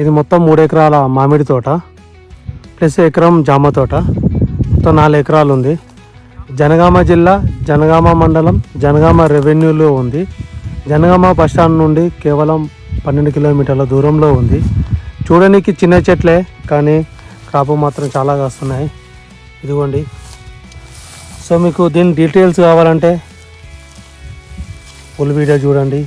ఇది మొత్తం మూడు ఎకరాల మామిడి తోట ప్లస్ ఎకరం జామ తోట. మొత్తం నాలుగు ఎకరాలు ఉంది జనగామ జిల్లా జనగామ మండలం జనగామ రెవెన్యూలో ఉంది. జనగామ బస్ స్టాండ్ నుండి కేవలం పన్నెండు కిలోమీటర్ల దూరంలో ఉంది. చూడడానికి చిన్న చెట్లే కానీ క్రాప్ మాత్రం చాలా కాస్తున్నాయి. ఇదిగోండి. సో మీకు దీని డీటెయిల్స్ కావాలంటే ఫుల్ వీడియో చూడండి.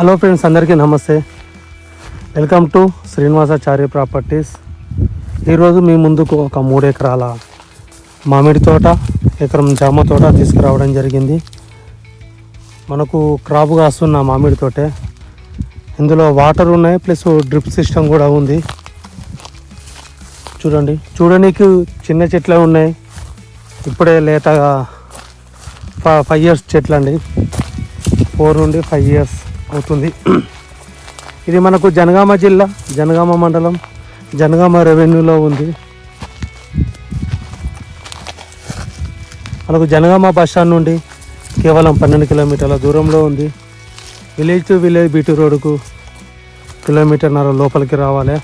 హలో ఫ్రెండ్స్ అందరికీ నమస్తే. Welcome to Srinivasacharya properties. ఈరోజు మీ ముందుకు ఒక మూడు ఎకరాల మామిడి తోట ఎకరం జామ తోట తీసుకురావడం జరిగింది. మనకు క్రాప్ కాస్తున్న మామిడి తోటే. ఇందులో వాటర్ ఉన్నాయి ప్లస్ డ్రిప్ సిస్టమ్ కూడా ఉంది. చూడండి చూడడానికి చిన్న చెట్లే ఉన్నాయి. ఇప్పుడే లేతగా ఫైవ్ ఇయర్స్ చెట్లు అండి ఫోర్ నుండి ఫైవ్ ఇయర్స్ అవుతుంది. ఇది మనకు జనగామ జిల్లా జనగామ మండలం జనగామ రెవెన్యూలో ఉంది. మనకు జనగామ బస్ స్టాండ్ నుండి కేవలం పన్నెండు కిలోమీటర్ల దూరంలో ఉంది. విలేజ్ టు విలేజ్ బీటీ రోడ్డుకు కిలోమీటర్న్నర లోపలికి రావాలి.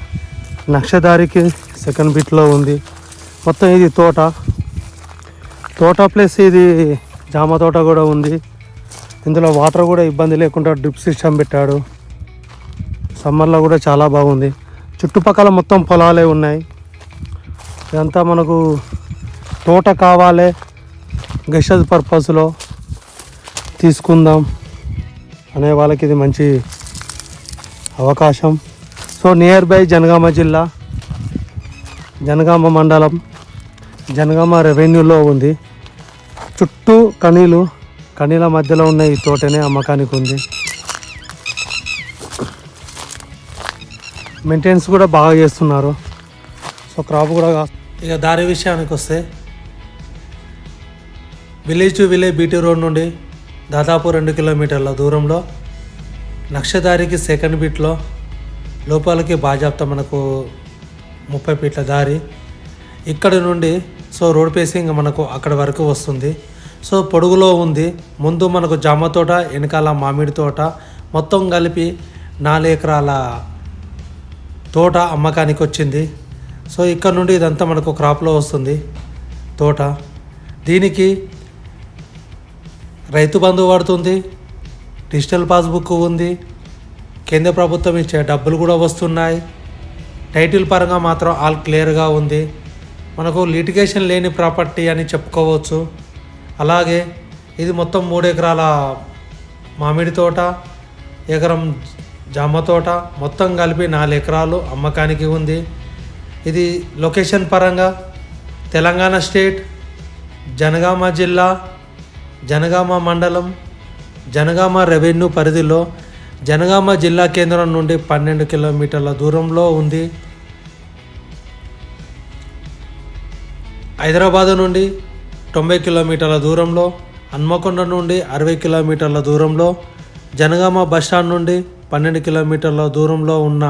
నక్షదారికి సెకండ్ బిట్లో ఉంది. మొత్తం ఇది తోట. తోట ప్లస్ ఇది జామ తోట కూడా ఉంది. ఇందులో వాటర్ కూడా ఇబ్బంది లేకుండా డ్రిప్ సిస్టమ్ పెట్టాడు. సమ్మర్లో కూడా చాలా బాగుంది. చుట్టుపక్కల మొత్తం పొలాలే ఉన్నాయి. ఇదంతా మనకు తోట కావాలి. గెస్ట్ పర్పస్లో తీసుకుందాం అనే వాళ్ళకి ఇది మంచి అవకాశం. సో నియర్ బై జనగామ జిల్లా జనగామ మండలం జనగామ రెవెన్యూలో ఉంది. చుట్టూ కనీలు కన్నీల మధ్యలో ఉన్న ఈ తోటనే అమ్మకానికి ఉంది మెయింటెనెన్స్ కూడా బాగా చేస్తున్నారు. సో క్రాప్ కూడా ఇక దారి విషయానికి వస్తే village to village BT road నుండి దాదాపు రెండు కిలోమీటర్ల దూరంలో నక్షదారికి సెకండ్ బీట్లో లోపలికి బాజాప్త మనకు ముప్పై ఫీట్ల దారి. ఇక్కడ నుండి సో రోడ్ పేసింగ్ మనకు అక్కడ వరకు వస్తుంది. సో పొడుగులో ఉంది. ముందు మనకు జామ తోట వెనకాల మామిడి తోట. మొత్తం కలిపి నాలుగు ఎకరాల తోట అమ్మకానికి వచ్చింది. సో ఇక్కడ నుండి ఇదంతా మనకు క్రాప్లో వస్తుంది తోట. దీనికి రైతు బంధు పడుతుంది డిజిటల్ పాస్బుక్ ఉంది కేంద్ర ప్రభుత్వం ఇచ్చే డబ్బులు కూడా వస్తున్నాయి. టైటిల్ పరంగా మాత్రం ఆల్ క్లియర్గా ఉంది. మనకు లిటిగేషన్ లేని ప్రాపర్టీ అని చెప్పుకోవచ్చు. అలాగే ఇది మొత్తం మూడు ఎకరాల మామిడి తోట ఎకరం జామ తోట మొత్తం కలిపి నాలుగు ఎకరాలు అమ్మకానికి ఉంది. ఇది లొకేషన్ పరంగా తెలంగాణ స్టేట్ జనగామ జిల్లా జనగామ మండలం జనగామ రెవెన్యూ పరిధిలో జనగామ జిల్లా కేంద్రం నుండి పన్నెండు కిలోమీటర్ల దూరంలో ఉంది. హైదరాబాదు నుండి తొంభై కిలోమీటర్ల దూరంలో హన్మకొండ నుండి అరవై కిలోమీటర్ల దూరంలో జనగామ బస్ స్టాండ్ నుండి పన్నెండు కిలోమీటర్ల దూరంలో ఉన్న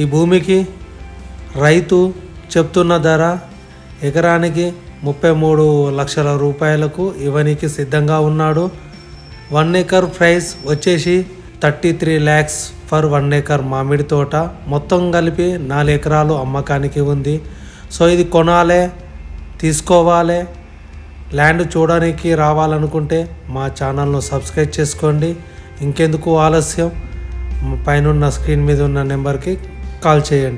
ఈ భూమికి రైతు చెప్తున్న ధర ఎకరానికి ముప్పై మూడు లక్షల రూపాయలకు ఇవనికి సిద్ధంగా ఉన్నాడు. వన్ ఏకర్ ప్రైస్ వచ్చేసి thirty three lakhs for one acre మామిడి తోట. మొత్తం కలిపి నాలుగు ఎకరాలు అమ్మకానికి ఉంది. సో ఇది కొనాలే తీసుకోవాలి ల్యాండ్ చూడడానికి రావాలనుకుంటే మా ఛానల్ను సబ్స్క్రైబ్ చేసుకోండి. ఇంకెందుకు ఆలస్యం? పైన స్క్రీన్ మీద ఉన్న నెంబర్కి కాల్ చేయండి.